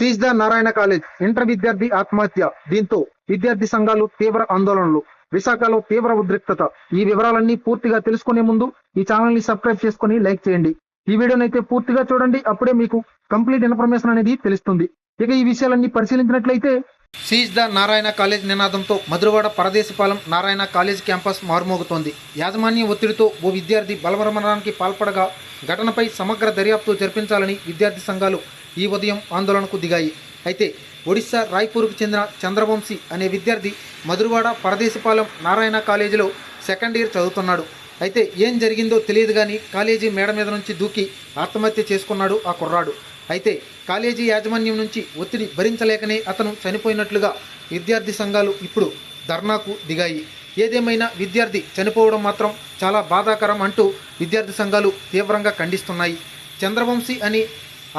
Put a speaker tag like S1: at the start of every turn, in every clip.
S1: Seize the Narayana college inter విద్యార్థి ఆత్మహత్య. దీంతో విద్యార్థి సంఘాలు తీవ్ర ఆందోళనలు. విశాఖలో తీవ్ర ఉద్రిక్తత. ఈ వివరాలన్నీ పూర్తిగా తెలుసుకునే ముందు ఈ ఛానల్ని సబ్స్క్రైబ్ చేసుకుని లైక్ చేయండి. ఈ వీడియోని అయితే పూర్తిగా చూడండి. అప్పుడే మీకు కంప్లీట్ ఇన్ఫర్మేషన్ అనేది తెలుస్తుంది. ఇక ఈ విషయాలన్నీ పరిశీలించినట్లయితే సీజ్ ద నారాయణ కాలేజ్ నినాదంతో మధురవాడ పరదేశపాలెం నారాయణ కాలేజ్ క్యాంపస్ మారుమోగుతోంది. యాజమాన్య ఒత్తిడితో ఓ విద్యార్థి బలవరమరణానికి పాల్పడగా ఘటనపై సమగ్ర దర్యాప్తు జరిపించాలని విద్యార్థి సంఘాలు ఈ ఉదయం ఆందోళనకు దిగాయి. అయితే ఒడిశా రాయ్పూర్కు చెందిన చంద్రవంశీ అనే విద్యార్థి మధురవాడ పరదేశపాలెం నారాయణ కాలేజీలో సెకండ్ ఇయర్ చదువుతున్నాడు. అయితే ఏం జరిగిందో తెలియదు కానీ కాలేజీ మేడ మీద నుంచి దూకి ఆత్మహత్య చేసుకున్నాడు ఆ కుర్రాడు. అయితే కాలేజీ యాజమాన్యం నుంచి ఒత్తిడి భరించలేకనే అతను చనిపోయినట్లుగా విద్యార్థి సంఘాలు ఇప్పుడు ధర్నాకు దిగాయి. ఏదేమైనా విద్యార్థి చనిపోవడం మాత్రం చాలా బాధాకరం అంటూ విద్యార్థి సంఘాలు తీవ్రంగా ఖండిస్తున్నాయి. చంద్రవంశీ అని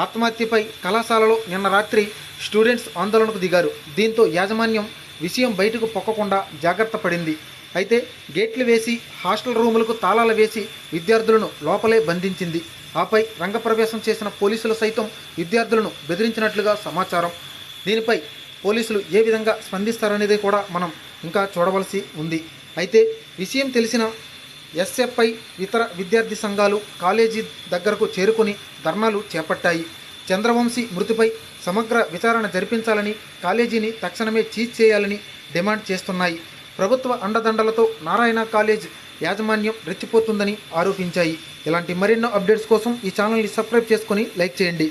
S1: ఆత్మహత్యపై కళాశాలలో నిన్న రాత్రి స్టూడెంట్స్ ఆందోళనకు దిగారు. దీంతో యాజమాన్యం విషయం బయటకు పొక్కకుండా జాగ్రత్త పడింది. అయితే గేట్లు వేసి హాస్టల్ రూములకు తాళాలు వేసి విద్యార్థులను లోపలే బంధించింది. ఆపై రంగప్రవేశం చేసిన పోలీసులు సైతం విద్యార్థులను బెదిరించినట్లుగా సమాచారం. దీనిపై పోలీసులు ఏ విధంగా స్పందిస్తారనేది కూడా మనం ఇంకా చూడవలసి ఉంది. అయితే విషయం తెలిసిన ఎస్ఎఫ్ఐ ఇతర విద్యార్థి సంఘాలు కాలేజీ దగ్గరకు చేరుకుని ధర్నాలు చేపట్టాయి. చంద్రవంశీ మృతిపై సమగ్ర విచారణ జరిపించాలని కాలేజీని తక్షణమే చీజ్ చేయాలని డిమాండ్ చేస్తున్నాయి. ప్రభుత్వ అండదండలతో నారాయణ కాలేజ్ యాజమాన్యం రెచ్చిపోతుందని ఆరోపించాయి. ఇలాంటి మరెన్నో అప్డేట్స్ కోసం ఈ ఛానల్ని సబ్స్క్రైబ్ చేసుకొని లైక్ చేయండి.